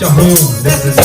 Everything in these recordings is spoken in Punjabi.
ਕਹੂੰ ਦਿਸ ਦਿਸ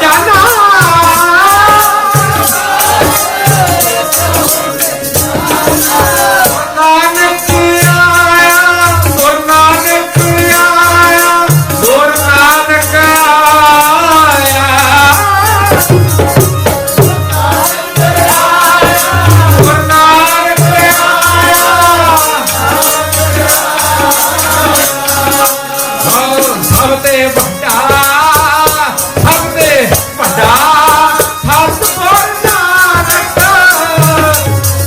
ਜਾਨਾ ਆਇਆ ਤੇ ਵੱਡਾ, ਸਭ ਤੇ ਵੱਡਾ ਸਤਿਗੁਰ ਨਾਨਕ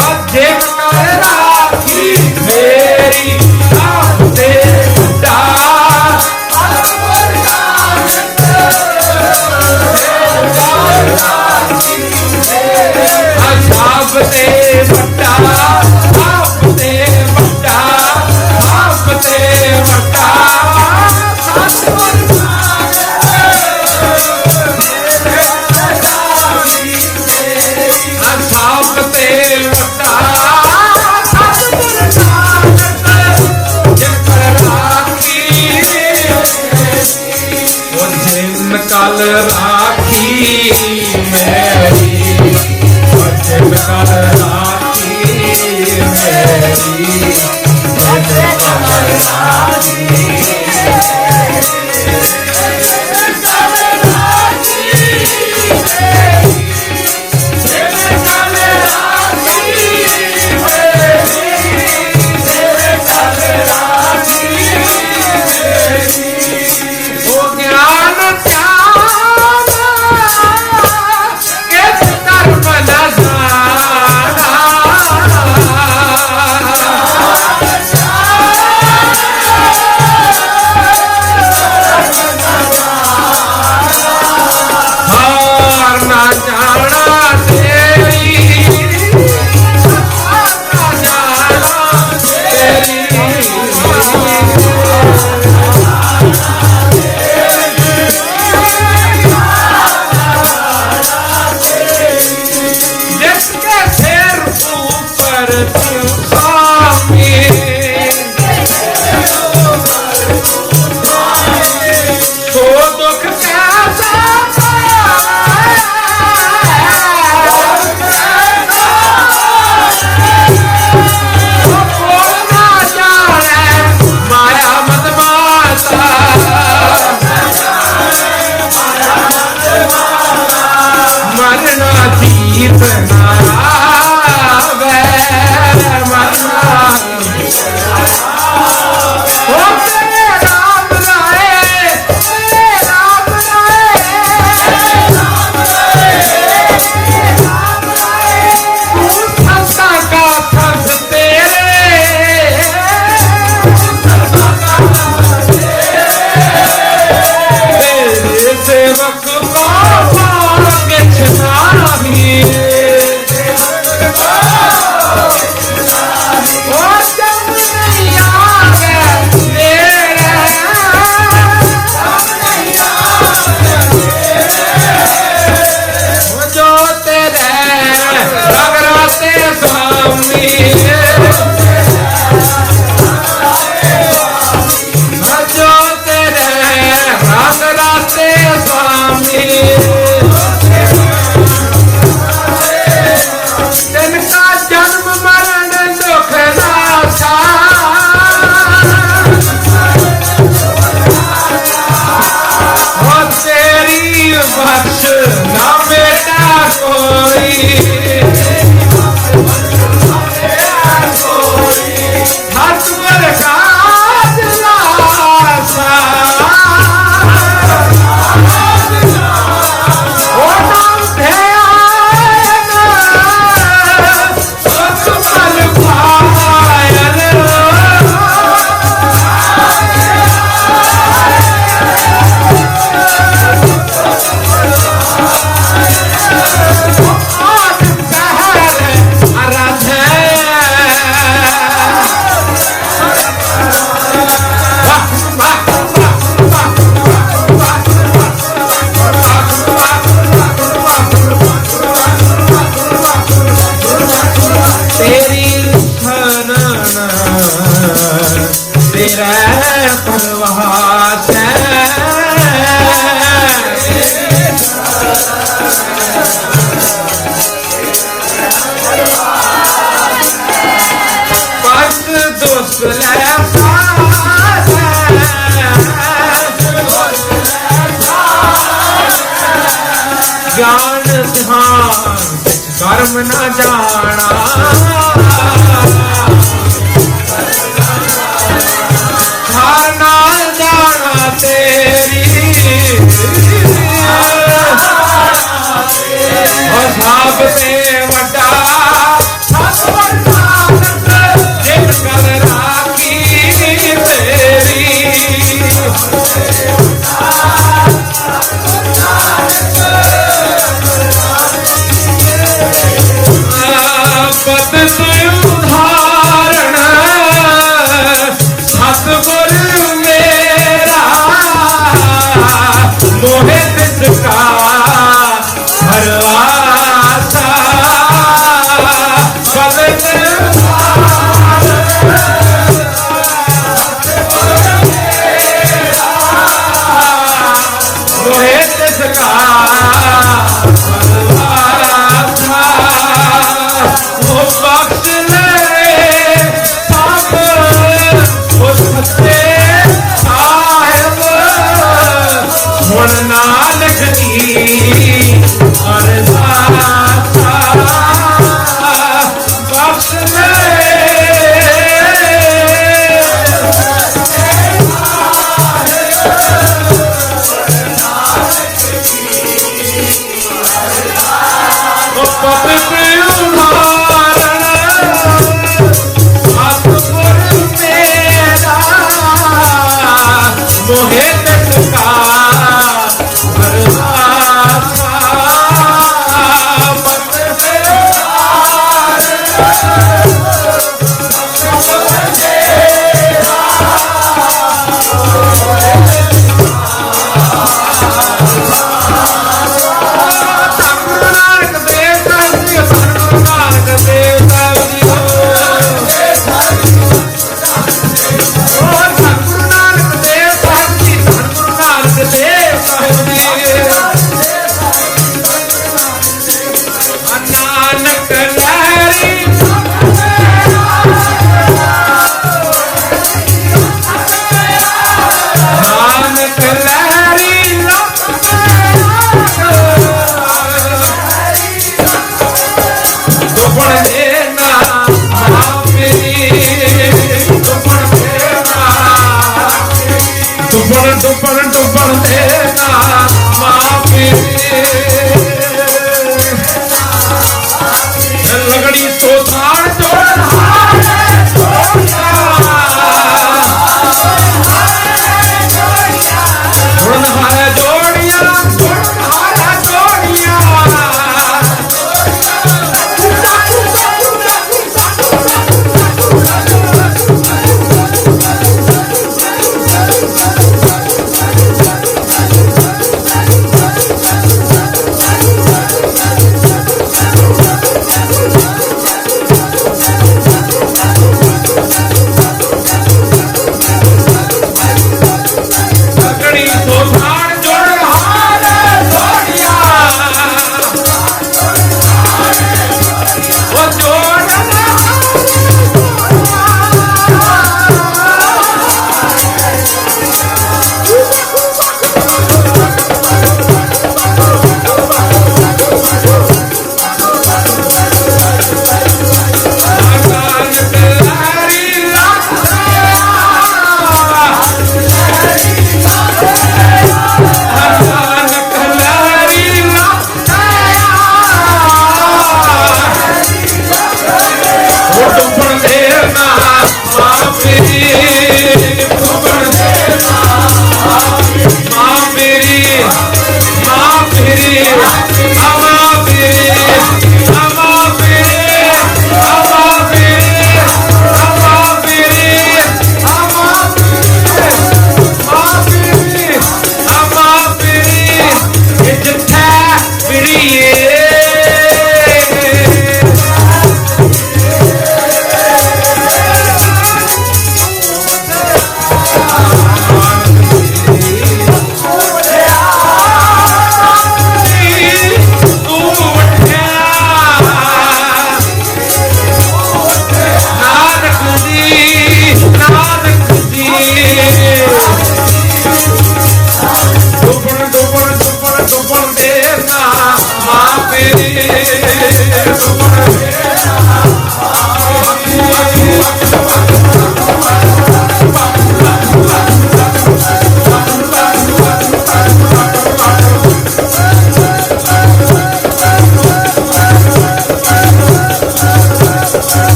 ਅਜੇ ਕਰ ਰਾਖੀ ਮੇਰੀ, ਸਭ ਤੇ ਵੱਡਾ ਸਤਿਗੁਰ ਨਾਨਕ ਸਭ ਤੇ ਜਿਨ ਕਲ ਰਾਖੀ ਮੇਰੀ ਉਹ ਕਲ ਰਾਖੀ ਮੇਰੀ ਜਿਨ ਕਲ ਰਾਖੀ ਕਰਮ ਨਾ ਜਾਣਾ। ਜਾਣਾ ਤੇਰੀ। ਉਹ ਸਭ ਤੇ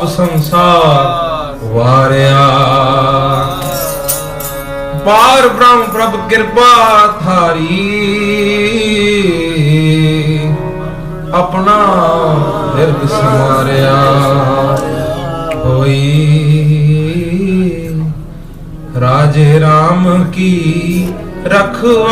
ਸਭ ਸੰਸਾਰ ਵਾਰਿਆ। ਪਾਰ ਬ੍ਰਹਮ ਪ੍ਰਭ ਕਿਰਪਾ ਥਾਰੀ ਆਪਣਾ ਹਿਰਦ ਸਮਾਰਿਆ ਹੋਈ। ਰਾਜੇ RAM ਕੀ ਰਖਵਾ